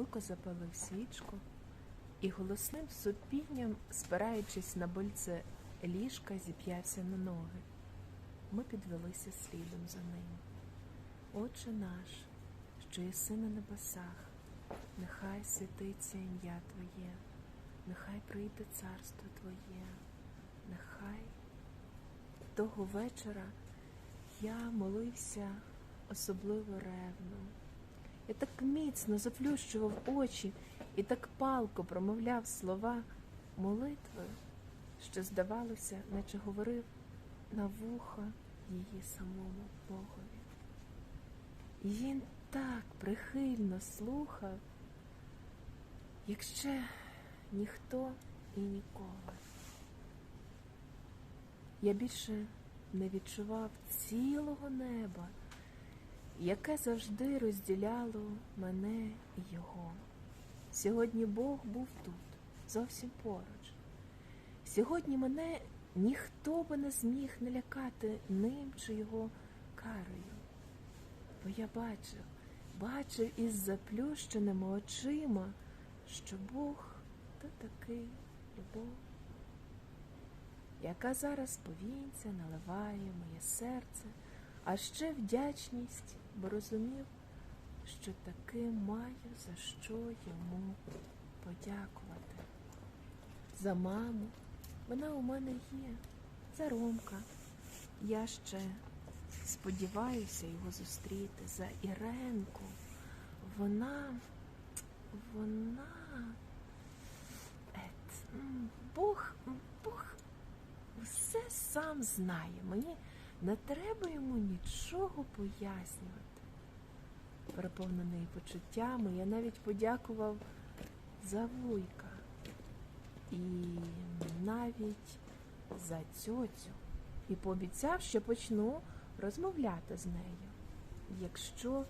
Вуйко запалив свічку і голосним сопінням, спираючись на больце ліжка, зіп'явся на ноги. Ми підвелися слідом за ним. Отче наш, що єси на небесах, нехай святиться ім'я Твоє, нехай прийде царство Твоє, нехай того вечора я молився особливо ревно. Я так міцно заплющував очі і так палко промовляв слова молитви, що, здавалося, наче говорив на вуха її самому Богові. І він так прихильно слухав, як ще ніхто і ніколи. Я більше не відчував цілого неба, яке завжди розділяло мене і його. Сьогодні Бог був тут, зовсім поруч. Сьогодні мене ніхто би не зміг не лякати ним чи його карою. Бо я бачив, бачив із заплющеними очима, що Бог то такий любов, яка зараз повінця наливає моє серце, а ще вдячність, бо розумів, що таки маю за що йому подякувати. За маму, вона у мене є, за Ромка. Я ще сподіваюся його зустріти за Іренку. Вона, вона. Ет, Бог, Бог все сам знає. Мені не треба йому нічого пояснювати. Переповнений почуттями, я навіть подякував за вуйка і навіть за цьоцю. І пообіцяв, що почну розмовляти з нею. Якщо,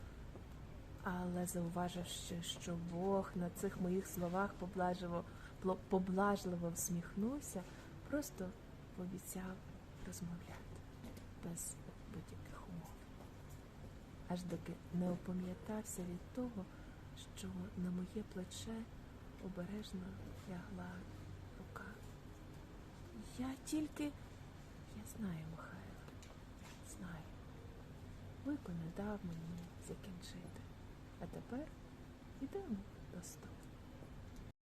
але зауваживши, що Бог на цих моїх словах поблажливо, поблажливо всміхнувся, просто пообіцяв розмовляти без будь-яких умов. Аж доки не опам'ятався від того, що на моє плече обережно лягла рука. Я тільки, я знаю, Михайло, знаю. Вуйко не дав мені закінчити. А тепер йдемо до столу.